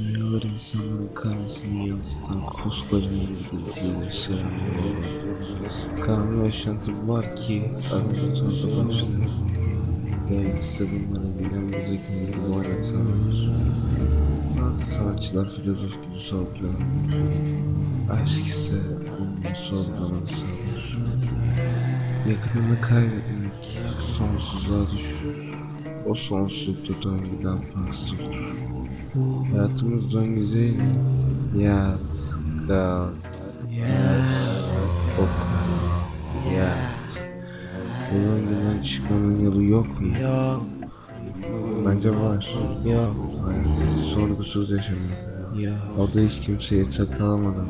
Rüyalar insanların karmasını yansıtan koskocaman bir selamlıyor. Kanun yaşantı var ki aramızda başlar. Değerlisi bunları bilen bize kimleri var atanır. Bazı sanatçılar filozof gibi sorgular. Aşk ise onu sorgulamanı sağlar. Yakınını kaybetmek sonsuzluğa düşür. O sonsuzlukta döngüden farksız olur. Hayatımız döngü değil mi? Yat, kalk, oku, yat. Bu döngüden çıkmanın yolu yok mu? Yok. Bence var. Yok. Hayat sorgusuz yaşamak. Yok. O da hiç kimseye takılamadan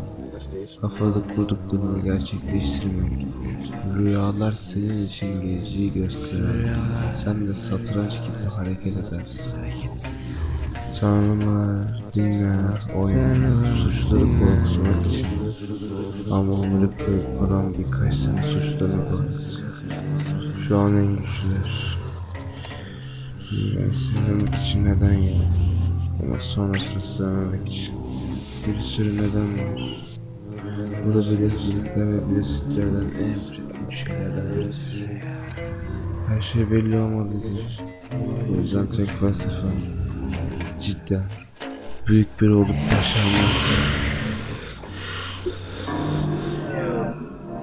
kafada kurduklarını gerçekleştirmek. Rüyalar senin için geleceği gösterir. Sen de satranç gibi hareket edersin. Tanrılar, dinler, oynar, suçları korkutmak için. Ama onları korkutan birkaç tane suçlarına bak. Şu an en güçlüler. Ben sevmemek için neden ya? Ama sonrasını sevmemek için. Bir sürü neden var. Burası belirsizlikler ve belirsizliklerden en nefret şeylerden birisi. Her şey belli olmadıdır. O yüzden tek felsefe cidden büyük bir olup yaşamak.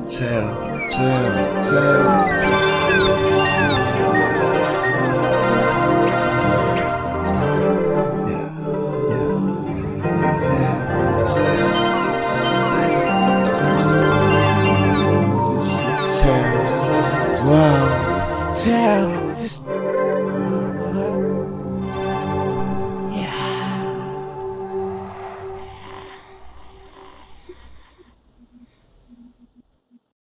Tell, tell, tell. Yeah. tell.